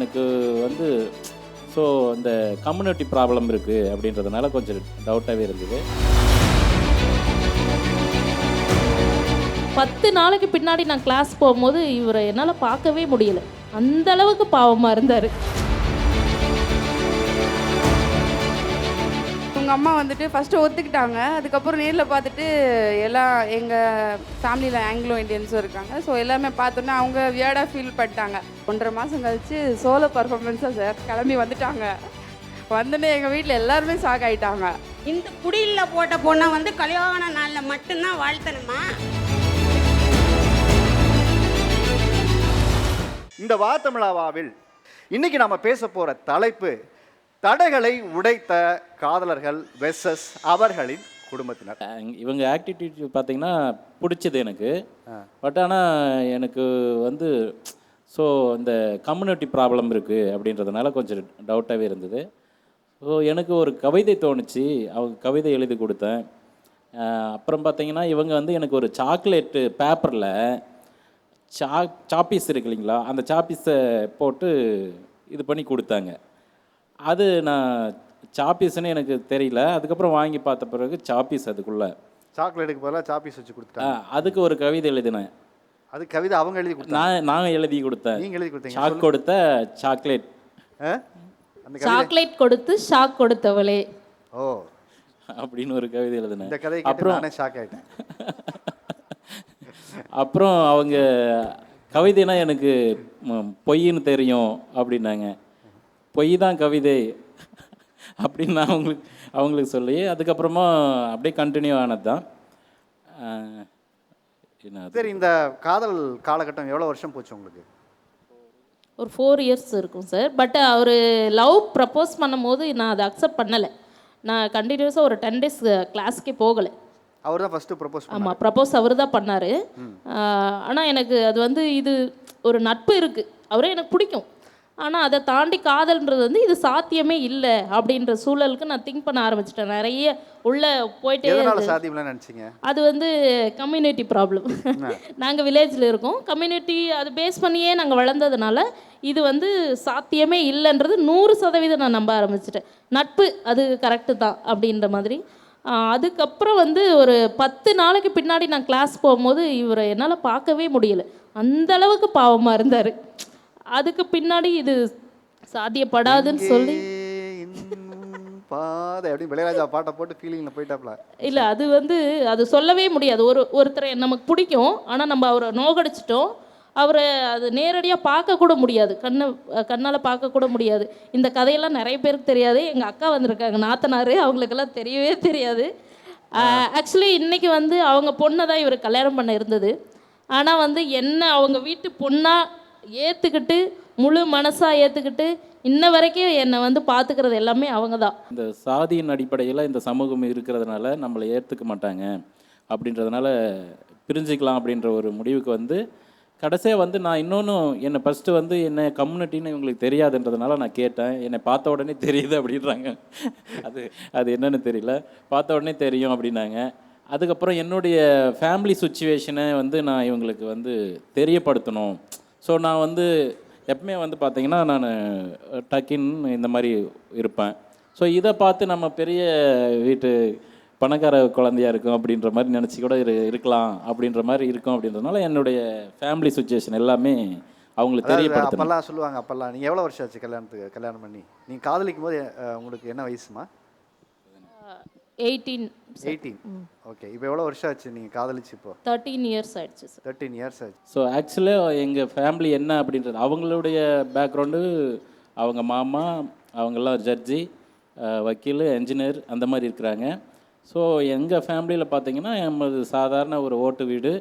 எனக்கு வந்து ஸோ இந்த கம்யூனிட்டி ப்ராப்ளம் இருக்குது அப்படின்றதுனால கொஞ்சம் டவுட்டாகவே இருந்தது. பத்து நாளைக்கு பின்னாடி நான் கிளாஸ் போகும்போது இவரை என்னால் பார்க்கவே முடியல. அந்த அளவுக்கு பாவமாக இருந்தார். உங்கள் அம்மா வந்துட்டு ஃபஸ்ட்டு ஒத்துக்கிட்டாங்க. அதுக்கப்புறம் நேரில் பார்த்துட்டு எல்லாம் எங்கள் ஃபேமிலியில் ஆங்கிலோ இந்தியன்ஸும் இருக்காங்க. ஸோ எல்லாமே பார்த்தோன்னே அவங்க வியர்டாக ஃபீல் பண்ணிட்டாங்க. ஒன்றரை மாதம் கழிச்சு சோலோ பர்ஃபார்மன்ஸாக சார் கிளம்பி வந்துட்டாங்க. வந்தோடனே எங்கள் வீட்டில் எல்லாருமே ஷாக் ஆகிட்டாங்க இந்த குடியில் போட்ட பொண்ணை வந்து கல்யாண நாளில் மட்டும்தான் வாழ்த்தணுமா? இந்த வாத்தமிழாவாவில் இன்னைக்கு நம்ம பேச போற தலைப்பு தடைகளை உடைத்த காதலர்கள் வெர்சஸ் அவர்களின் குடும்பத்தினர். இவங்க ஆக்டிவிட்டி பார்த்தீங்கன்னா பிடிச்சது எனக்கு. பட் ஆனால் எனக்கு வந்து ஸோ இந்த கம்யூனிட்டி ப்ராப்ளம் இருக்குது அப்படின்றதுனால கொஞ்சம் டவுட்டாகவே இருந்தது. ஸோ எனக்கு ஒரு கவிதை தோணுச்சு. அவங்க கவிதை எழுதி கொடுத்தேன். அப்புறம் பார்த்தீங்கன்னா இவங்க வந்து எனக்கு ஒரு சாக்லேட்டு பேப்பரில் சா சாப்பீஸ் இருக்கு இல்லைங்களா? அந்த சாப்பீஸை போட்டு இது பண்ணி கொடுத்தாங்க. அது நான் சாப்பீஸ்னு எனக்கு தெரியல. அதுக்கப்புறம் வாங்கி பார்த்த பிறகு சாப்பீஸ் அதுக்குள்ளே. சாக்லேட்டுக்கு பதிலாக சாப்பீஸ் வச்சு கொடுத்துட்டாங்க. அதுக்கு ஒரு கவிதை எழுதினேன். அது கவிதை அவங்க எழுதி கொடுத்தாங்க நான் நான் எழுதி கொடுத்தேன். நீங்க எழுதி கொடுத்தீங்க. சாக் கொடுத்த சாக்லேட். ஆ? அந்த சாக்லேட் கொடுத்து ஷாக் கொடுத்தவளே. ஓ. அப்படின்னு ஒரு கவிதை எழுதினேன். இந்த கேட்டு அப்புறம் நானே ஷாக் ஆயிட்டேன். அப்புறம் அவங்க கவிதைனா எனக்கு பொய்ன்னு தெரியும் அப்படின்னாங்க. பொய் தான் கவிதை அப்படின்னு நான் அவங்களுக்கு அவங்களுக்கு சொல்லி அதுக்கப்புறமா அப்படியே கண்டினியூ ஆனது தான்? சரி இந்த காதல் காலகட்டம் எவ்வளோ வருஷம் போச்சு உங்களுக்கு? ஒரு ஃபோர் இயர்ஸ் இருக்கும் சார். பட் அவர் லவ் ப்ரப்போஸ் பண்ணும்போது நான் அதை அக்செப்ட் பண்ணலை. நான் கண்டினியூஸாக ஒரு டென் டேஸ் கிளாஸ்க்கே போகலை. அவர் தான் ஃபஸ்ட்டு ப்ரப்போஸ் ஆமாம் ப்ரப்போஸ் அவர் தான் பண்ணார். ஆனால் எனக்கு அது வந்து இது ஒரு நட்பு இருக்குது அவரே எனக்கு பிடிக்கும். ஆனால் அதை தாண்டி காதல்ன்றது வந்து இது சாத்தியமே இல்லை அப்படின்ற சூழலுக்கு நான் திங்க் பண்ண ஆரம்பிச்சிட்டேன். நிறைய உள்ளே போயிட்டே நினச்சிங்க? அது வந்து கம்யூனிட்டி ப்ராப்ளம் நாங்கள் வில்லேஜில் இருக்கோம். கம்யூனிட்டி அது பேஸ் பண்ணியே நாங்கள் வளர்ந்ததுனால இது வந்து சாத்தியமே இல்லைன்றது நூறு சதவீதம் நான் நம்ப ஆரம்பிச்சிட்டேன். நட்பு அது கரெக்டு தான் அப்படின்ற மாதிரி. அதுக்கப்புறம் வந்து ஒரு பத்து நாளைக்கு பின்னாடி நான் கிளாஸ் போகும்போது இவரை என்னால் பார்க்கவே முடியல. அந்த அளவுக்கு பாவமாக இருந்தார். அதுக்கு பின்னாடி இது சாத்தியப்படாதுன்னு சொல்லி. பாதை அப்படின்னு இளையராஜா பாட்டை போட்டு ஃபீலிங்கில் போயிட்டாப்ல. இல்லை அது வந்து அது சொல்லவே முடியாது. ஒரு ஒருத்தரை நமக்கு பிடிக்கும். ஆனால் நம்ம அவரை நோகடிச்சிட்டோம். அவரை அது நேரடியாக பார்க்க கூட முடியாது. கண்ணை கண்ணால் பார்க்க கூட முடியாது. இந்த கதையெல்லாம் நிறைய பேருக்கு தெரியாது. எங்கள் அக்கா வந்திருக்காங்க நாத்தனார். அவங்களுக்கெல்லாம் தெரியவே தெரியாது. ஆக்சுவலி இன்னைக்கு வந்து அவங்க பொண்ணை தான் இவர் கல்யாணம் பண்ண இருந்தது. ஆனால் வந்து என்ன அவங்க வீட்டு பொண்ணாக ஏற்றுக்கிட்டு முழு மனசாக ஏற்றுக்கிட்டு இன்ன வரைக்கும் என்னை வந்து பார்த்துக்கிறது எல்லாமே அவங்க தான் இந்த சாதியின் அடிப்படையில் இந்த சமூகம் இருக்கிறதுனால நம்மளை ஏற்றுக்க மாட்டாங்க அப்படின்றதுனால பிரிஞ்சுக்கலாம் அப்படின்ற ஒரு முடிவுக்கு வந்து கடைசியாக வந்து நான் இன்னொன்று என்னை ஃபஸ்ட்டு வந்து என்ன கம்யூனிட்டின்னு இவங்களுக்கு தெரியாதுன்றதுனால நான் கேட்டேன். என்னை பார்த்த உடனே தெரியுது அப்படின்றாங்க. அது அது என்னன்னு தெரியல. பார்த்த உடனே தெரியும் அப்படின்னாங்க. அதுக்கப்புறம் என்னுடைய ஃபேமிலி சுச்சுவேஷனை வந்து நான் இவங்களுக்கு வந்து தெரியப்படுத்தணும். ஸோ நான் வந்து எப்பவுமே வந்து பார்த்தீங்கன்னா நான் டக்கின் இந்த மாதிரி இருப்பேன். ஸோ இதை பார்த்து நம்ம பெரிய வீட்டு பணக்கார குழந்தையா இருக்கும் அப்படின்ற மாதிரி நினச்சி கூட இரு இருக்கலாம் அப்படின்ற மாதிரி இருக்கும் அப்படின்றதுனால என்னுடைய ஃபேமிலி சுச்சுவேஷன் எல்லாமே அவங்களுக்கு தெரியப்படுத்தணும் அப்பெல்லாம் சொல்லுவாங்க அப்பெல்லாம் நீங்கள் எவ்வளோ வருஷம் ஆச்சு கல்யாணத்துக்கு கல்யாணம் பண்ணி? நீங்கள் காதலிக்கும் போது உங்களுக்கு என்ன வயசுமா? எயிட்டீன் எயிட்டீன் ஓகே இப்போ எவ்வளோ வருஷம் ஆச்சு நீங்கள் காதலிச்சு இப்போ? தேர்ட்டீன் இயர்ஸ் ஆயிடுச்சு சார் தேர்ட்டீன் இயர்ஸ் ஆச்சு. ஸோ ஆக்சுவலாக எங்கள் ஃபேமிலி என்ன அப்படின்றது அவங்களுடைய பேக்ரவுண்டு அவங்க மாமா அவங்கெல்லாம் ஜட்ஜி வக்கீல் என்ஜினியர் அந்த மாதிரி இருக்கிறாங்க. ஸோ எங்கள் ஃபேமிலியில் பார்த்தீங்கன்னா எம்மது சாதாரண ஒரு ஓட்டு வீடு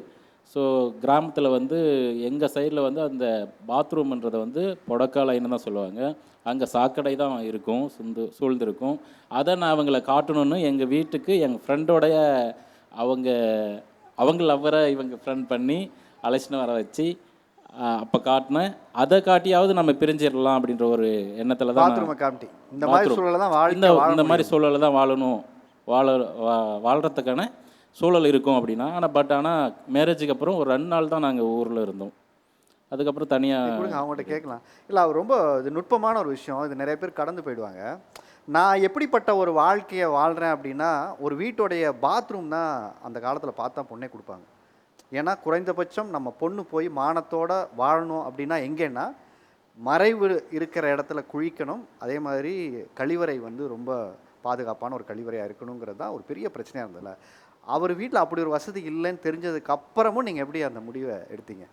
ஸோ கிராமத்தில் வந்து எங்கள் சைடில் வந்து அந்த பாத்ரூம்ன்றதை வந்து புடக்காலைன்னு தான் சொல்லுவாங்க. அங்கே சாக்கடை தான் இருக்கும் சுந்து சூழ்ந்திருக்கும். அதை நான் அவங்கள காட்டணும்னு எங்கள் வீட்டுக்கு எங்கள் ஃப்ரெண்டோடைய அவங்க அவங்க லவ்வரை இவங்க ஃப்ரெண்ட் பண்ணி அழைச்சின்னு வர வச்சு அப்போ காட்டினேன். அதை காட்டியாவது நம்ம பிரிஞ்சிடலாம் அப்படின்ற ஒரு எண்ணத்தில் தான் இந்த மாதிரி. சூழலை தான் இந்த மாதிரி. சூழலில் தான் வாழணும். வாழ வா- வாழ்றதுக்கான சூழல் இருக்கும் அப்படின்னா ஆனால் பட் ஆனால் மேரேஜுக்கு அப்புறம் ஒரு ரெண்டு நாள் தான் நாங்கள் ஊரில் இருந்தோம். அதுக்கப்புறம் கொடுங்க தனியாக அவங்கள்ட்ட கேட்கலாம். இல்லை அவர் ரொம்ப இது நுட்பமான ஒரு விஷயம். இது நிறைய பேர் கடந்து போயிடுவாங்க. நான் எப்படிப்பட்ட ஒரு வாழ்க்கையை வாழ்கிறேன் அப்படின்னா ஒரு வீட்டுடைய பாத்ரூம் தான் அந்த காலத்தில் பார்த்தா பொண்ணே கொடுப்பாங்க. ஏன்னா குறைந்தபட்சம் நம்ம பொண்ணு போய் மானத்தோட வாழணும் அப்படின்னா எங்கேன்னா மறைவு இருக்கிற இடத்துல குழிக்கணும் அதே மாதிரி கழிவறை வந்து ரொம்ப பாதுகாப்பான ஒரு கழிவறையாக இருக்கணுங்கிறது தான் ஒரு பெரிய பிரச்சனையாக இருந்ததில்ல அவர் வீட்டில் அப்படி ஒரு வசதி இல்லைன்னு தெரிஞ்சதுக்கு அப்புறமும் நீங்கள் எப்படி அந்த முடிவை எடுத்தீங்க?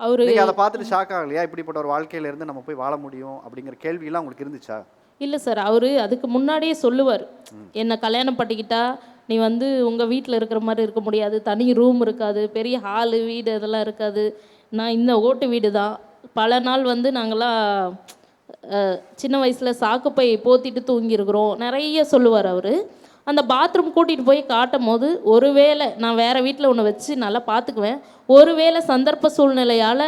அவர் நீங்க அதை பார்த்துட்டு ஷாக் ஆகலையா? இப்படிப்பட்ட ஒரு வாழ்க்கையில இருந்து நம்ம போய் வாழ முடியும் அப்படிங்கிற கேள்வியெல்லாம் உங்களுக்கு இருந்துச்சா? இல்லை சார் அவர் அதுக்கு முன்னாடியே சொல்லுவார். என்னை கல்யாணம் பண்ணிக்கிட்டா நீ வந்து உங்கள் வீட்டில் இருக்கிற மாதிரி இருக்க முடியாது. தனி ரூம் இருக்காது. பெரிய ஹாலு வீடு இதெல்லாம் இருக்காது. நான் இந்த ஓட்டு வீடு தான் பல நாள் வந்து நாங்களாம் சின்ன வயசில் சாக்குப்பை போத்திட்டு தூங்கியிருக்கிறோம். நிறைய சொல்லுவார் அவர். அந்த பாத்ரூம் கூட்டிகிட்டு போய் காட்டும் போது ஒருவேளை நான் வேறு வீட்டில் ஒன்று வச்சு நல்லா பார்த்துக்குவேன் ஒருவேளை சந்தர்ப்ப சூழ்நிலையால்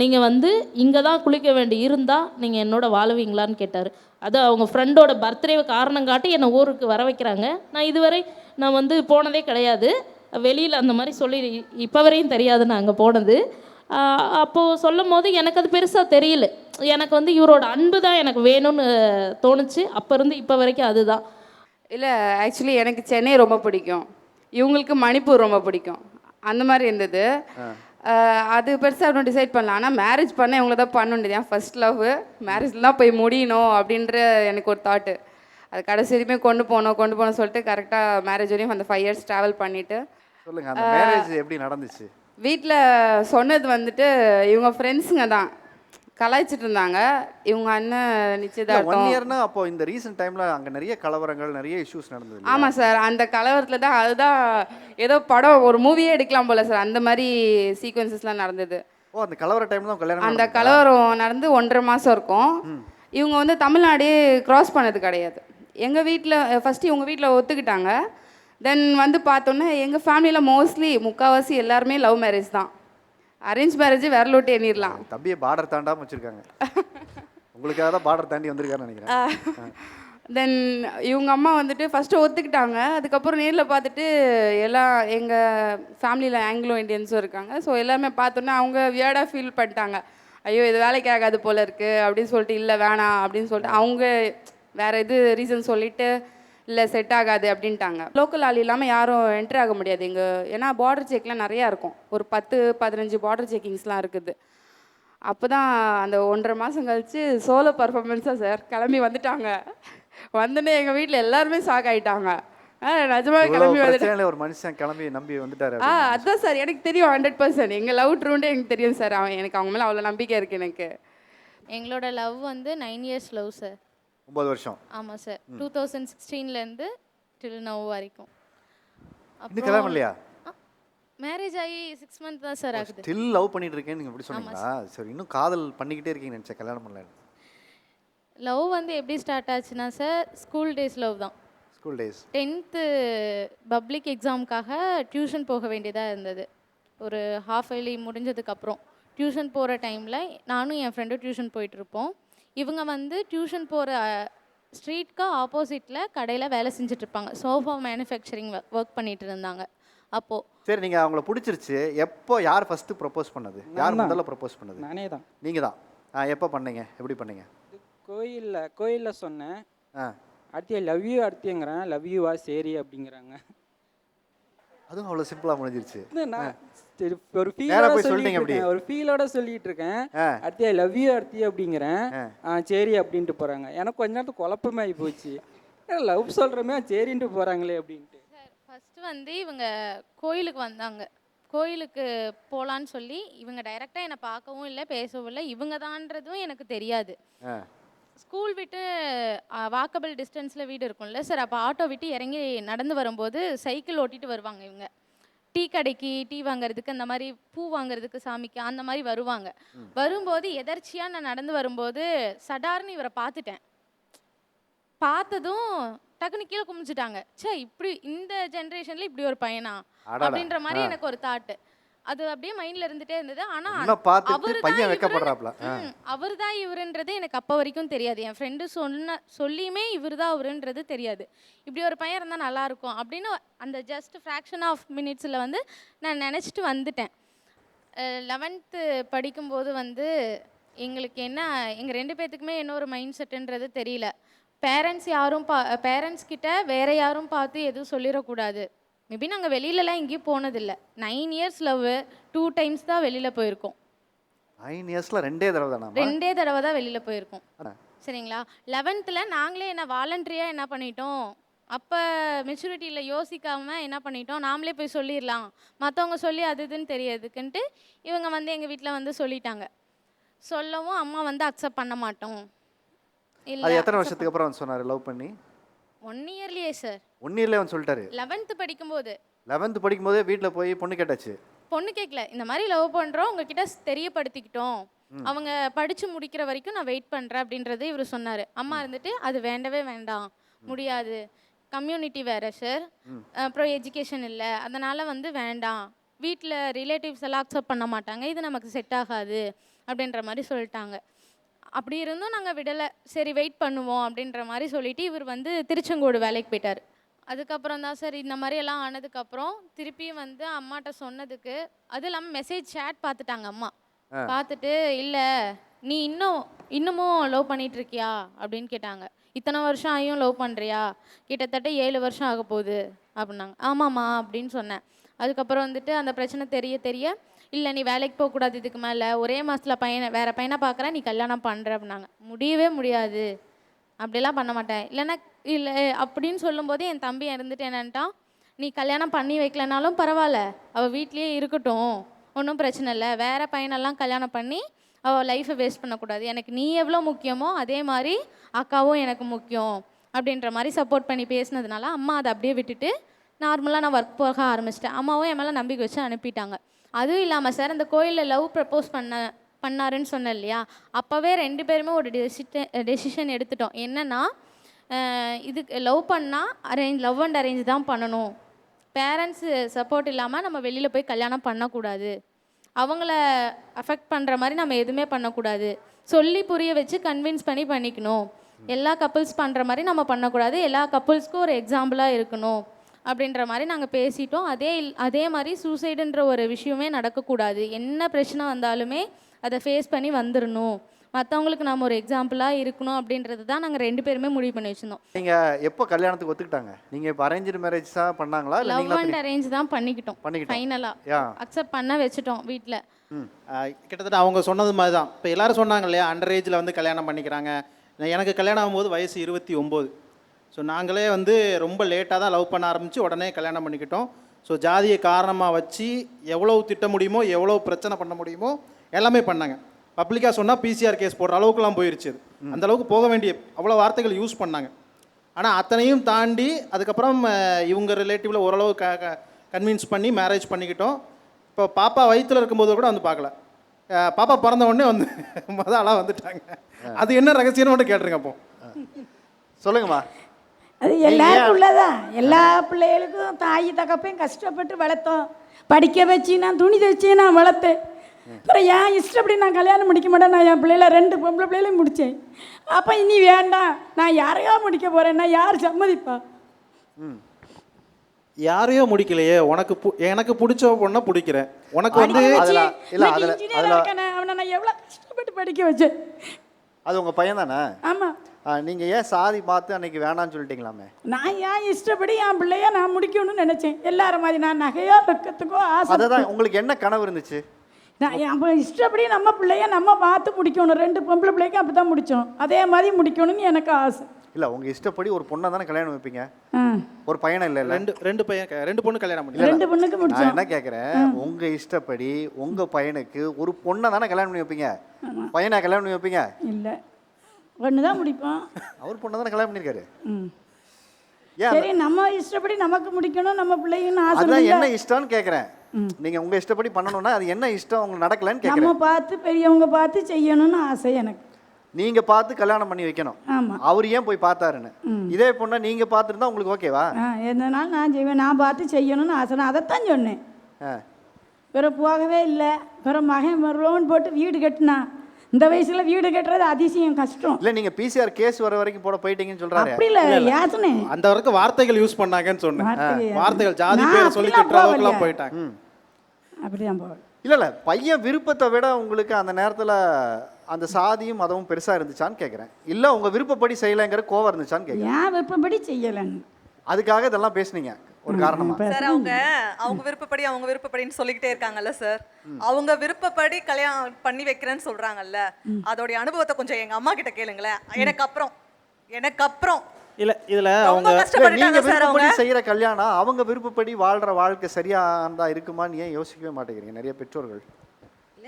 நீங்கள் வந்து இங்கே தான் குளிக்க வேண்டி இருந்தால் நீங்கள் என்னோட வாழுவீங்களான்னு கேட்டார். அது அவங்க ஃப்ரெண்டோட பர்த்டேவை காரணம் காட்டி என்னை ஊருக்கு வர வைக்கிறாங்க. நான் இதுவரை நான் வந்து போனதே கிடையாது. வெளியில் அந்த மாதிரி சொல்லி இப்போ வரையும் தெரியாது நான் அங்கே போனது. அப்போது சொல்லும் போது எனக்கு அது பெருசாக தெரியல. எனக்கு வந்து இவரோட அன்பு தான் எனக்கு வேணும்னு தோணுச்சு. அப்போ இருந்து இப்போ வரைக்கும் அதுதான். இல்லை ஆக்சுவலி எனக்கு சென்னை ரொம்ப பிடிக்கும். இவங்களுக்கு மணிப்பூர் ரொம்ப பிடிக்கும். அந்த மாதிரி இருந்தது. அது பெருசாக இன்னும் டிசைட் பண்ணல. ஆனால் மேரேஜ் பண்ண இவங்கள தான் பண்ண என் ஃபர்ஸ்ட் லவ் மேரேஜில் தான் போய் முடியணும் அப்படின்ற எனக்கு ஒரு தாட்டு அது கடைசி வரைக்குமே கொண்டு போகணும் கொண்டு போகணும் சொல்லிட்டு கரெக்டாக மேரேஜ் வரையும் அந்த ஃபைவ் இயர்ஸ் ட்ராவல் பண்ணிவிட்டு சொல்லுங்க அந்த மேரேஜ் எப்படி நடந்துச்சு? வீட்டில் சொன்னது வந்துட்டு இவங்க ஃப்ரெண்ட்ஸுங்க தான். கலாய்ச்சிட்டு இருந்தாங்க இவங்க அண்ணன் ஒன் நிச்சயதார்த்தம் இயர்னா அப்போ இந்த ரீசெண்ட் டைம்ல அங்க நிறைய கலவரங்கள் நிறைய இஷ்யூஸ் நடந்தது? ஆமாம் சார். அந்த கலவரத்தில் தான் அதுதான் ஏதோ படம் ஒரு மூவியே எடுக்கலாம் போல சார். அந்த மாதிரி சீக்வன்சஸ்லாம் நடந்தது. ஓ அந்த கலவர டைம்ல தான் கல்யாணம் அந்த? கலவரம் நடந்து ஒன்றரை மாதம் இருக்கும். இவங்க வந்து தமிழ்நாடே கிராஸ் பண்ணது கிடையாது. எங்கள் வீட்டில் ஃபஸ்ட்டு இவங்க வீட்டில் ஒத்துக்கிட்டாங்க. தென் வந்து பார்த்தோன்னே எங்கள் ஃபேமிலியில் மோஸ்ட்லி முக்கால்வாசி எல்லாருமே லவ் மேரேஜ் தான். அரேஞ்ச் மேரேஜ் விரல் விட்டு எண்ணிடலாம் தம்பியை பார்டர் தாண்டாம வச்சிருக்காங்க. உங்களுக்காக தான் பார்டர் தாண்டி வந்திருக்காருன்னு நினைக்கிறேன். தென் இவங்க அம்மா வந்துட்டு ஃபஸ்ட்டு ஒத்துக்கிட்டாங்க. அதுக்கப்புறம் நேரில் பார்த்துட்டு எல்லாம் எங்கள் ஃபேமிலியில் ஆங்கிலோ இந்தியன்ஸும் இருக்காங்க. ஸோ எல்லாமே பார்த்தோன்னே அவங்க வியர்டாக ஃபீல் பண்ணிட்டாங்க. ஐயோ இது வேலைக்கு ஆகாது போல இருக்குது அப்படின்னு சொல்லிட்டு இல்லை வேணாம் அப்படின்னு சொல்லிட்டு அவங்க வேறு இது ரீசன் சொல்லிட்டு இல்லை செட் ஆகாது அப்படின்ட்டாங்க. லோக்கல் ஆள் இல்லாமல் யாரும் என்ட்ரி ஆக முடியாது இங்கே. ஏன்னா பார்டர் செக்லாம் நிறையா இருக்கும். ஒரு பத்து பதினஞ்சு பார்டர் செக்கிங்ஸ்லாம் இருக்குது. அப்போ தான் அந்த ஒன்றரை மாதம் கழிச்சு சோலோ பர்ஃபார்மன்ஸாக சார் கிளம்பி வந்துட்டாங்க. வந்தோடனே எங்கள் வீட்டில் எல்லாருமே ஷாக் ஆகிட்டாங்க ஆ நிஜமாக கிளம்பி வந்துட்டாங்க பிரச்சனையில ஒரு மனுஷன் கிளம்பி நம்பி வந்துட்டாரு ஆ. அதான் சார் எனக்கு தெரியும் ஹண்ட்ரட் பர்சன்ட் எங்கள் லவ் ட்ரூண்டு எனக்கு தெரியும் சார் அவன் எனக்கு அவங்க மேலே அவ்வளோ நம்பிக்கை இருக்குது எனக்கு. எங்களோட லவ் வந்து நைன் இயர்ஸ் லவ் சார் ஒன்பது வருஷம். ஆமாம் சார் டூ தௌசண்ட் சிக்ஸ்டீன்லேருந்து டில் நவ் வரைக்கும். இன்னும் கல்யாணம் இல்லையா மேரேஜ் ஆகி சிக்ஸ் மந்த் தான் சார் ஆகுது. ஸ்டில் லவ் பண்ணிட்டு இருக்கேன்னு நீங்க இப்படி சொன்னீங்களா? சரி இன்னும் காதல் பண்ணிக்கிட்டே இருக்கீங்கன்னு நினைச்சேன் கல்யாணம் பண்ணல லவ் வந்து எப்படி ஸ்டார்ட் ஆச்சுன்னா சார் ஸ்கூல் டேஸ் லவ் தான். ஸ்கூல் டேஸ் டென்த்து பப்ளிக் எக்ஸாமுக்காக டியூஷன் போக வேண்டியதாக இருந்தது. ஒரு ஹாஃப் இயர்லி முடிஞ்சதுக்கப்புறம் டியூஷன் போகிற டைமில் நானும் என் ஃப்ரெண்டும் டியூஷன் போயிட்டுருப்போம் இவங்க வந்து டியூஷன் போகிற ஸ்ட்ரீட்க்கு ஆப்போசிட்டில் கடையில் வேலை செஞ்சுட்டு இருப்பாங்க சோஃபா மேனுஃபேக்சரிங் ஒர்க் பண்ணிட்டு இருந்தாங்க. அப்போது சரி நீங்க அவங்கள பிடிச்சிருச்சு. எப்போ யார் ஃபர்ஸ்ட் ப்ரப்போஸ் பண்ணது? யார். முதல்ல ப்ரப்போஸ் பண்ணது? நானே தான். நீங்க தான். ஆ, எப்போ பண்ணீங்க? எப்படி பண்ணீங்க? கோயிலில் கோயிலில் சொன்னேன். ஆ. அடுத்து லவ் யூ அடுத்துங்கிறேன். லவ் யூவா சரி அப்படிங்கிறாங்க. அதுவும் அவ்வளோ சிம்பிளா முடிஞ்சிருச்சு. நான் ஒரு ஃபீலோட சொல்லிட்டு சொல்லிட்டீங்க அப்படி? இருக்கேன் ஒரு ஃபீலோட சொல்லிட்டு இருக்கேன். அடுத்து லவ் யூ அடுத்து அப்படிங்கிறேன். ஆ. சரி அப்படின்ட்டு போகிறாங்க எனக்கு கொஞ்ச நேரத்துக்கு குழப்பமாகி போச்சு. லவ் சொல்கிறோமே சரின்ட்டு போகிறாங்களே அப்படின்ட்டு. சார் ஃபஸ்ட்டு வந்து இவங்க கோயிலுக்கு வந்தாங்க. கோயிலுக்கு போகலான்னு சொல்லி இவங்க டைரெக்டாக என்னை பார்க்கவும் இல்லை பேசவும் இல்லை. இவங்க தான்றதும் எனக்கு தெரியாது. ஸ்கூல் விட்டு வாக்கபிள் டிஸ்டன்ஸில் வீடு இருக்கும்ல சார். அப்போ ஆட்டோ விட்டு இறங்கி நடந்து வரும்போது சைக்கிள் ஓட்டிட்டு வருவாங்க இவங்க. டீ கடைக்கு டீ வாங்குறதுக்கு அந்த மாதிரி பூ வாங்குறதுக்கு சாமிக்கு அந்த மாதிரி வருவாங்க. வரும்போது எதர்ச்சியாக நான் நடந்து வரும்போது சடார்னு இவரை பார்த்துட்டேன். பார்த்ததும் டக்குனு கீழே குமிச்சிட்டாங்க ச்சே இப்படி இந்த ஜென்ரேஷன்ல இப்படி ஒரு பையனா. அப்படின்ற மாதிரி. எனக்கு ஒரு தாட்டு அது அப்படியே மைண்ட்ல இருந்துட்டே இருந்தது. ஆனா பார்த்துட்டு அவர்தான் பையன் வெக்கப்படுறாப்ல. ஆ. ம், அவர்தான் இவருன்றது எனக்கு அப்போ வரைக்கும் தெரியாது. என் ஃப்ரெண்டு சொன்ன சொல்லியுமே இவர் தான் அவருன்றது தெரியாது. இப்படி ஒரு பையன் இருந்தால் நல்லா இருக்கும் அப்படின்னு அந்த ஜஸ்ட் ஃப்ராக்ஷன் ஆஃப் மினிட்ஸில் வந்து நான் நினச்சிட்டு வந்துட்டேன். லெவன்த்து படிக்கும்போது வந்து எங்களுக்கு என்ன எங்கள் ரெண்டு பேர்த்துக்குமே என்ன ஒரு மைண்ட் செட்டுன்றது தெரியல. பேரண்ட்ஸ் யாரும் பா பேரண்ட்ஸ் கிட்ட வேற யாரும் பார்த்து எதுவும் சொல்லிடக்கூடாது. மேபி நாங்கள் வெளியிலலாம் எங்கேயும் போனதில்லை. Nine years love two times தான் வெளியில் போயிருக்கோம். நைன் இயர்ஸில் ரெண்டே தடவை தானா ரெண்டே தடவை தான் வெளியில் போயிருக்கோம். சரிங்களா? லெவன்த்தில் நாங்களே என்ன வாலண்டரியாக என்ன பண்ணிட்டோம்? அப்போ மெச்சூரிட்டியில் யோசிக்காமல் என்ன பண்ணிட்டோம்? நாமளே போய் சொல்லிடலாம். மற்றவங்க சொல்லி அது இதுன்னு தெரியாதுக்குன்ட்டு இவங்க வந்து எங்கள் வீட்டில் வந்து சொல்லிட்டாங்க. சொல்லவும் அம்மா வந்து அக்செப்ட் பண்ண மாட்டோம். இல்லை எத்தனை வருஷத்துக்கு அப்புறம் சொன்னார் லவ் பண்ணி? ஒன் இயர்லேயே சார் ஒன் இயர்லேயே வந்து சொல்லிட்டாரு. லெவன்த்து படிக்கும்போது. லெவன்த்து படிக்கும்போதே வீட்டில் போய் பொண்ணு கேட்டாச்சு. பொண்ணு கேட்கல இந்த மாதிரி லவ் பண்ணுறோம் உங்ககிட்ட தெரியப்படுத்திக்கிட்டோம். அவங்க படித்து முடிக்கிற வரைக்கும் நான் வெயிட் பண்ணுறேன் அப்படின்றது இவர் சொன்னார். அம்மா இருந்துட்டு அது வேண்டவே வேண்டாம். முடியாது. கம்யூனிட்டி வேறு சார் அப்புறம் எஜுகேஷன் இல்லை. அதனால் வந்து வேண்டாம். வீட்டில் ரிலேட்டிவ்ஸ் எல்லாம் அக்செப்ட் பண்ண மாட்டாங்க. இது நமக்கு செட் ஆகாது. அப்படின்ற மாதிரி சொல்லிட்டாங்க. அப்படி இருந்தும் நாங்கள் விடலை. சரி வெயிட் பண்ணுவோம் அப்படின்ற மாதிரி சொல்லிட்டு இவர் வந்து திருச்செங்கோடு வேலைக்கு போயிட்டார். அதுக்கப்புறம் தான் சார் இந்த மாதிரி எல்லாம் ஆனதுக்கப்புறம் திருப்பியும் வந்து அம்மாட்ட சொன்னதுக்கு அது இல்லாமல் மெசேஜ் சேட் பார்த்துட்டாங்க அம்மா. பார்த்துட்டு இல்லை நீ இன்னும் இன்னமும் லவ் பண்ணிட்டு இருக்கியா அப்படின்னு கேட்டாங்க. இத்தனை வருஷம் ஆகியும் லவ் பண்ணுறியா கிட்டத்தட்ட ஏழு வருஷம் ஆக போகுது. அப்படின்னாங்க. ஆமாம்மா அப்படின்னு சொன்னேன். அதுக்கப்புறம் வந்துட்டு அந்த பிரச்சனை தெரிய தெரிய இல்லை நீ வேலைக்கு போகக்கூடாது இதுக்கு மேலே. ஒரே மாதத்தில் பையனை வேற பையனை பார்க்குற நீ கல்யாணம் பண்ணுற அப்படின்னாங்க. முடியவே முடியாது. அப்படிலாம் பண்ண மாட்டேன். இல்லைன்னா இல்லை அப்படின்னு சொல்லும்போது என் தம்பி இருந்துட்டு என்னன்ட்டான் நீ கல்யாணம் பண்ணி வைக்கலனாலும் பரவாயில்ல அவள் வீட்லேயே இருக்கட்டும் ஒன்றும் பிரச்சனை இல்லை. வேற பையனெல்லாம் கல்யாணம் பண்ணி அவள் லைஃப்பை வேஸ்ட் பண்ணக்கூடாது. எனக்கு நீ எவ்வளோ முக்கியமோ அதே மாதிரி அக்காவும் எனக்கு முக்கியம் அப்படின்ற மாதிரி சப்போர்ட் பண்ணி பேசினதுனால அம்மா அதை அப்படியே விட்டுட்டு நார்மலாக நான் ஒர்க் போக ஆரம்பிச்சிட்டேன். அம்மாவும் என் மேலே நம்பிக்கை வச்சு அனுப்பிட்டாங்க. அதுவும் இல்லாமல் சார் அந்த கோயிலில் லவ் ப்ரப்போஸ் பண்ண பண்ணாருன்னு சொன்னேன் இல்லையா? அப்போவே ரெண்டு பேருமே ஒரு டெசிஷன் டெசிஷன் எடுத்துட்டோம். என்னன்னா இதுக்கு லவ் பண்ணால் அரேஞ்ச் லவ் அண்ட் அரேஞ்ச் தான் பண்ணணும். பேரண்ட்ஸு சப்போர்ட் இல்லாமல் நம்ம வெளியில் போய் கல்யாணம் பண்ணக்கூடாது. அவங்கள அஃபெக்ட் பண்ணுற மாதிரி நம்ம எதுவுமே பண்ணக்கூடாது. சொல்லி புரிய வச்சு கன்வின்ஸ் பண்ணி பண்ணிக்கணும். எல்லா கப்புள்ஸ் பண்ணுற மாதிரி நம்ம பண்ணக்கூடாது. எல்லா கப்புள்ஸ்க்கும் ஒரு எக்ஸாம்பிளாக இருக்கணும். அப்படின்ற மாதிரி நாங்கள் பேசிட்டோம். அதே இல் அதே மாதிரி சூசைடுன்ற ஒரு விஷயமே நடக்கக்கூடாது. என்ன பிரச்சனை வந்தாலுமே அதை ஃபேஸ் பண்ணி வந்துடணும் மற்றவங்களுக்கு நம்ம ஒரு எக்ஸாம்பிளாக இருக்கணும் அப்படின்றது தான் நாங்கள் ரெண்டு பேருமே முடிவு பண்ணி வச்சுருந்தோம். நீங்கள் எப்போ கல்யாணத்துக்கு ஒத்துக்கிட்டாங்க? நீங்கள் இப்போ அரேஞ்சு மேரேஜ் தான் பண்ணாங்களா? இல்லை லவ் அண்ட் அரேஞ்ச் தான் பண்ணிக்கிட்டோம். பண்ணிக்கிட்டோம். ஃபைனலாக யா. அக்செப்ட் பண்ண வச்சுட்டோம் வீட்டில் கிட்டத்தட்ட அவங்க சொன்னது மாதிரி தான் இப்போ எல்லாரும் சொன்னாங்க இல்லையா அண்டர் ஏஜில் வந்து கல்யாணம் பண்ணிக்கிறாங்க. எனக்கு கல்யாணம் ஆகும்போது வயசு இருபத்தி ஒம்பது. ஸோ நாங்களே வந்து ரொம்ப லேட்டாக தான் லவ் பண்ண ஆரம்பித்து உடனே கல்யாணம் பண்ணிக்கிட்டோம். ஸோ ஜாதியை காரணமாக வச்சு எவ்வளோ திட்ட முடியுமோ எவ்வளோ பிரச்சனை பண்ண முடியுமோ எல்லாமே பண்ணாங்க. பப்ளிக்காக சொன்னால் பிசிஆர் கேஸ் போடுற அளவுக்குலாம் போயிருச்சு அது. அந்த அளவுக்கு போக வேண்டிய அவ்வளோ வார்த்தைகள் யூஸ் பண்ணாங்க. ஆனால் அத்தனையும் தாண்டி அதுக்கப்புறம் இவங்க ரிலேட்டிவில் ஓரளவு க கன்வின்ஸ் பண்ணி மேரேஜ் பண்ணிக்கிட்டோம். இப்போ பாப்பா வயித்துல இருக்கும்போது கூட வந்து பார்க்கல. பாப்பா பிறந்த உடனே வந்து மொதல் ஆளாக வந்துட்டாங்க. அது என்ன ரகசியம்னு மட்டும் கேட்டுருங்க அப்போ. சொல்லுங்கம்மா. அது எல்லாருக்கும் உள்ளதா எல்லா பிள்ளைகளுக்கும் தாய் தகப்பையும் கஷ்டப்பட்டு வளர்த்தோம். படிக்க வச்சு நான் துணி தைச்சு நான் வளர்த்தேன். அப்புறம் என் இஷ்டப்படி நான் கல்யாணம் முடிக்க மாட்டேன். நான் என் பிள்ளைல ரெண்டு பொம்பளை பிள்ளைகளையும் முடித்தேன் அப்போ இனி வேண்டாம். நான் யாரையா முடிக்க போகிறேன் நான் யார் சம்மதிப்பா? யாரையோ முடிக்கலையே. உனக்கு எனக்கு பிடிச்ச பொண்ணை பிடிக்கிறேன். உனக்கு வந்து அதுல- இல்ல, அதுல- அதுல- அவனை நான் எவ்வளோ கஷ்டப்பட்டு படிக்க வச்சேன். அது உங்கள் பையன் தானே? ஆமாம் நீங்கள் ஏன் சாதி பார்த்து அன்னைக்கு வேணாம்னு சொல்லிட்டீங்களாமே? நான் என் இஷ்டப்படி என் பிள்ளைய நான் முடிக்கணும்னு நினச்சேன். எல்லாரும் மாதிரி நான் நகையோ வெக்கத்துக்கோ ஆசை உங்களுக்கு என்ன கனவு இருந்துச்சு? அப்போ இஷ்டப்படி நம்ம பிள்ளைய நம்ம பார்த்து முடிக்கணும். ரெண்டு பொம்பளை பிள்ளைக்கும் அப்படி தான் முடித்தோம் அதே மாதிரி முடிக்கணும்னு எனக்கு ஆசை. இல்லை உங்கள் இஷ்டப்படி ஒரு பொண்ணை தானே கல்யாணம் வைப்பீங்க? ஒரு பையனை இல்லை இல்லை. ரெண்டு ரெண்டு பையன் ரெண்டு பொண்ணு கல்யாணம் பண்ணி ரெண்டு பொண்ணுக்கு நான் முடிச்சோம். என்ன கேட்குறேன் உங்கள் இஷ்டப்படி உங்கள் பையனுக்கு ஒரு பொண்ணை தானே கல்யாணம் பண்ணி வைப்பீங்க? பையனை கல்யாணம் பண்ணி வைப்பீங்க? இல்லை. ஒன்று தான் முடிப்போம். அவர் பொண்ணை தானே கல்யாணம் பண்ணியிருக்காரு. சரி நம்ம இஷ்டப்படி நமக்கு முடிக்கணும் நம்ம பிள்ளைங்கன்னு ஆசை என்ன இஷ்டம்னு கேட்குறேன் நீங்கள் உங்கள் இஷ்டப்படி பண்ணணும்னா அது என்ன இஷ்டம் உங்களுக்கு நடக்கலைன்னு நம்ம கேட்குறேன் பார்த்து பெரியவங்க பார்த்து செய்யணும்னு ஆசை எனக்கு. நீங்கள் பார்த்து கல்யாணம் பண்ணி வைக்கணும். ஆமாம் அவர் ஏன் போய் பார்த்தாருன்னு? இதே பொண்ணை நீங்கள் பார்த்துருந்தா உங்களுக்கு ஓகேவா? ஆ எதனாலும் நான் செய்வேன். நான் பார்த்து செய்யணும்னு ஆசை. நான் அதைத்தான் சொன்னேன். ஆ. பிறகு போகவே இல்லை. பிறகு மகன் லோன் போட்டு வீடு கட்டினா இந்த வயசுல வீடு கட்டுறது அதிசயம் கஷ்டம். இல்லை நீங்கள் பிசிஆர் கேஸ் வர வரைக்கும் போட போயிட்டீங்கன்னு சொல்கிறாரு அப்படி இல்லை யாசனே அந்த வரைக்கும் வார்த்தைகள் யூஸ் பண்ணாங்கன்னு சொன்னேன். வார்த்தைகள் ஜாதி பேரை சொல்லி திட்டுற அளவுக்குலாம். போயிட்டாங்க. அப்படிதான் போகல. இல்லை இல்லை. பையன் விருப்பத்தை விட உங்களுக்கு அந்த நேரத்தில் அந்த சாதியும் மதமும் பெருசாக இருந்துச்சான்னு கேட்குறேன் இல்லை உங்கள் விருப்பப்படி செய்யலைங்கிற கோவம் இருந்துச்சான்னு கேட்குறேன் ஏன் விருப்பப்படி செய்யலைன்னு? அதுக்காக இதெல்லாம் பேசுனீங்க. ஒரு காரணமா? சார் அவங்க அவங்க விருப்பப்படி அவங்க விருப்பப்படின்னு சொல்லிக்கிட்டே இருக்காங்கல்ல சார் அவங்க விருப்பப்படி கல்யாணம் பண்ணி வைக்கிறேன்னு சொல்றாங்கல்ல அதோடைய அனுபவத்தை கொஞ்சம் எங்க அம்மா கிட்ட கேளுங்களேன். எனக்கு அப்புறம் எனக்கு அப்புறம் இல்லை இதில் அவங்க அவங்க. விருப்பப்படி செய்கிற கல்யாணம் அவங்க விருப்பப்படி வாழ்கிற வாழ்க்கை சரியானதா இருக்குமான்னு ஏன் யோசிக்கவே மாட்டேங்கிறீங்க நிறைய பெற்றோர்கள்?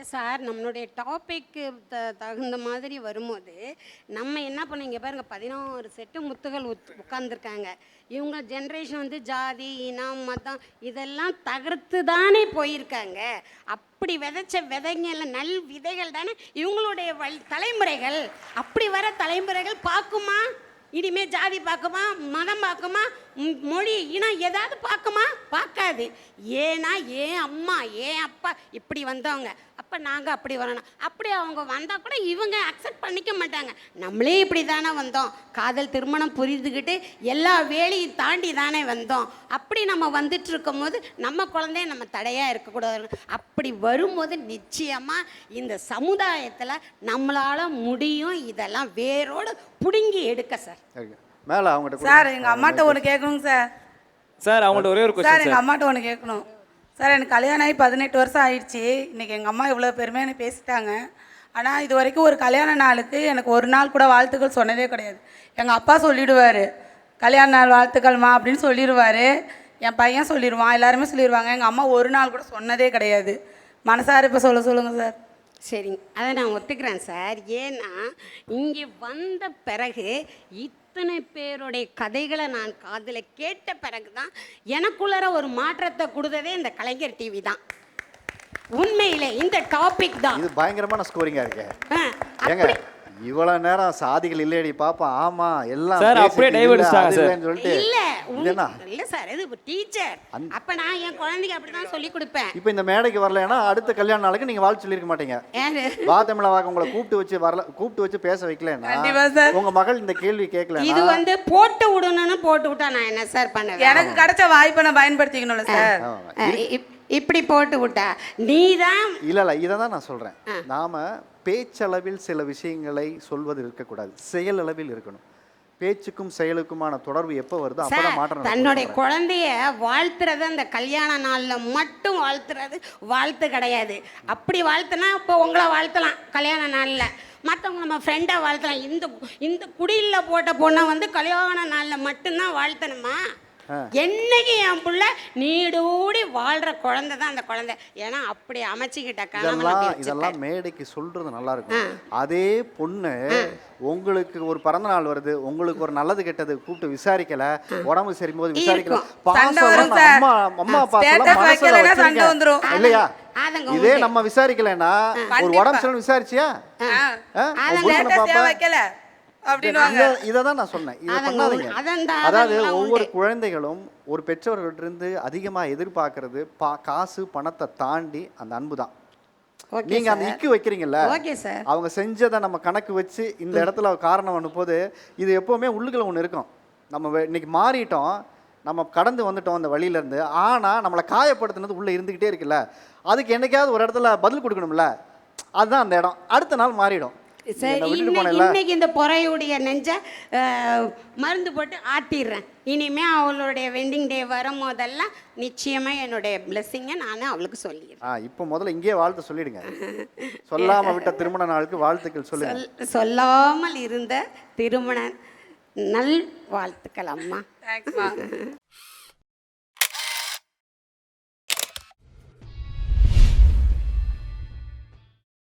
சார் நம்மளுடைய டாப்பிக்கு த தகுந்த மாதிரி வரும்போது நம்ம என்ன பண்ண இங்கே பாருங்கள் பதினோரு செட்டு முத்துகள் உத் உட்காந்துருக்காங்க இவங்க ஜென்ரேஷன் வந்து ஜாதி இனம் மதம் இதெல்லாம் தகர்த்து தானே போயிருக்காங்க. அப்படி விதைச்ச விதைங்க நல் விதைகள் தானே இவங்களுடைய வழி தலைமுறைகள். அப்படி வர தலைமுறைகள் பார்க்குமா? இனிமே ஜாதி பார்க்குமா? மதம் பார்க்குமா? மொழி இனம் ஏதாவது பார்க்குமா? பார்க்காது. ஏன்னா ஏன் அம்மா ஏன் அப்பா இப்படி வந்தவங்க? அப்போ நாங்கள் அப்படி வரணும். அப்படி அவங்க வந்தால் கூட இவங்க அக்செப்ட் பண்ணிக்க மாட்டாங்க. நம்மளே இப்படி தானே வந்தோம். காதல் திருமணம் புரிந்துக்கிட்டு எல்லா வேலையும் தாண்டி தானே வந்தோம். அப்படி நம்ம வந்துட்டு இருக்கும்போது நம்ம குழந்தைய நம்ம தடையாக இருக்கக்கூடாது. அப்படி வரும்போது நிச்சயமாக இந்த சமுதாயத்தில் நம்மளால் முடியும். இதெல்லாம் வேரோடு பிடுங்கி எடுக்க சார். மேலே அவங்ககிட்ட சார் எங்கள் அம்மாட்ட ஒன்று கேட்கணும் சார். சார் அவங்கள்ட்ட ஒரே ஒரு சார் கொஸ்டின் எங்கள் சார். அம்மாட்ட ஒன்று கேட்கணும் சார் எனக்கு கல்யாணம் ஆகி பதினெட்டு வருஷம் ஆயிடுச்சு. இன்னைக்கு எங்கள் அம்மா இவ்வளோ பெருமையாக என்னை பேசிட்டாங்க. ஆனால் இது வரைக்கும் ஒரு கல்யாண நாளுக்கு எனக்கு ஒரு நாள் கூட வாழ்த்துக்கள் சொன்னதே கிடையாது. எங்கள் அப்பா சொல்லிடுவார் கல்யாண நாள் வாழ்த்துக்கள்மா அப்படின்னு சொல்லிடுவார். என் பையன் சொல்லிடுவான் எல்லாருமே சொல்லிடுவாங்க. எங்கள் அம்மா ஒரு நாள் கூட சொன்னதே கிடையாது. மனசார இப்போ சொல்ல சொல்லுங்கள் சார். சரிங்க. அதை நான் ஒத்துக்கிறேன் சார். ஏன்னா இங்கே வந்த பிறகு இத்தனை பேருடைய கதைகளை நான் காதில் கேட்ட பிறகு தான் எனக்குள்ளார ஒரு மாற்றத்தை கொடுத்ததே இந்த கலைஞர் டிவி தான். உண்மையிலே இந்த டாபிக் தான். இது பயங்கரமான ஸ்கோரிங்கா இருக்கு. ஏங்க இவ்வளவு நேரம் சாதிகள் இல்லையடி பாப்பா ஆமா எல்லாம் சார், அப்படியே சொல்லிட்டு இல்ல இது என்ன இல்ல சார் இது டீச்சர் அப்ப நான் என் குழந்தைக்கு அப்படிதான் சொல்லி கொடுப்பேன். இப்போ இந்த மேடைக்கு வரலைன்னா அடுத்த கல்யாண நாளுக்கு நீங்க வாழ்த்து சொல்லியிருக்க மாட்டீங்க. யாரு? வா தமிழ வாக்க உங்களை கூப்பிட்டு வச்சு வரல கூப்பிட்டு வச்சு பேச வைக்கலன்னா கண்டிப்பா சார். உங்க மகள் இந்த கேள்வி இது கேட்கல வந்து போட்டு விடணும்னு போட்டு விட்டா நான் என்ன சார் பண்ணுவேன்? எனக்கு கிடைச்ச வாய்ப்பை நான் பயன்படுத்திக்கணும்ல சார். இப்படி போட்டு விட்டா நீ தான் இல்ல இல்ல இதை தான் நான் சொல்றேன். நாம பேச்சளவில் சில விஷயங்களை சொல்வது இருக்கக்கூடாது. செயல் அளவில் இருக்கணும். பேச்சுக்கும் செயலுக்குமான தொடர்பு எப்போ வருதோ அப்பதான் சார் மாற்றம் தன்னுடைய. குழந்தைய வாழ்த்துறது அந்த கல்யாண நாளில் மட்டும் வாழ்த்துறது வாழ்த்து கிடையாது. அப்படி வாழ்த்துனா இப்போ உங்களை வாழ்த்தலாம் கல்யாண நாளில். மற்றவங்க நம்ம ஃப்ரெண்டை வாழ்த்தலாம். இந்த இந்த குடியில் போட்ட பொண்ணை வந்து கல்யாண நாளில் மட்டும்தான் வாழ்த்தணுமா? என்னைக்கு என் புள்ள நீடூடி வாழ்கிற குழந்தை தான் அந்த குழந்தை. ஏன்னா அப்படி அமைச்சிக்கிட்ட இதெல்லாம். இதெல்லாம் மேடைக்கு சொல்றது நல்லா இருக்கும். அதே பொண்ணு உங்களுக்கு ஒரு பிறந்த நாள் வருது உங்களுக்கு ஒரு நல்லது கெட்டது கூப்பிட்டு விசாரிக்கல உடம்பு சரிம்போது விசாரிக்கல. பாசம். அம்மா அம்மா வந்துரும். இல்லையா? இதே. நம்ம விசாரிக்கலைன்னா ஒரு. உடம்பு சரியில்லை விசாரிச்சியா? வைக்கல? அப்படின்னு இத- தான் நான் சொன்னேன். இதை பண்ணாதீங்க. அதாவது ஒவ்வொரு. குழந்தைகளும் ஒரு பெற்றோர்கிட்ட அதிகமா எதிர்பார்க்கறது பா காசு பணத்தை தாண்டி அந்த அன்பு தான். நீங்க அந்த. இக்கு வைக்கிறீங்கல்ல அவங்க செஞ்சதை நம்ம கணக்கு வச்சு இந்த இடத்துல காரணம் அனுப்பும்போது இது எப்போவுமே உள்ளுக்குள்ள ஒன்று இருக்கும். நம்ம இன்னைக்கு மாறிட்டோம் நம்ம கடந்து வந்துட்டோம் அந்த வழியில இருந்து ஆனா நம்மளை காயப்படுத்தினது உள்ள இருந்துகிட்டே இருக்குல்ல அதுக்கு என்னைக்காவது ஒரு இடத்துல பதில் கொடுக்கணும்ல அதுதான் அந்த இடம். அடுத்த நாள் மாறிடும். சரி இன்னைக்கு இந்த பொறையுடைய நெஞ்ச மருந்து போட்டு ஆட்டிடுறேன். இனிமே அவளுடைய வெட்டிங் டே வரும்போதெல்லாம் நிச்சயமா என்னுடைய பிளெஸ்ஸிங்கை நான் அவளுக்கு சொல்லிடுறேன். ஆ இப்போ முதல்ல இங்கேயே வாழ்த்து சொல்லிடுங்க. சொல்லாம விட்ட திருமண நாளுக்கு வாழ்த்துக்கள் சொல்லுங்க. சொல் சொல்லாமல் இருந்த திருமண நல் வாழ்த்துக்கள் அம்மா.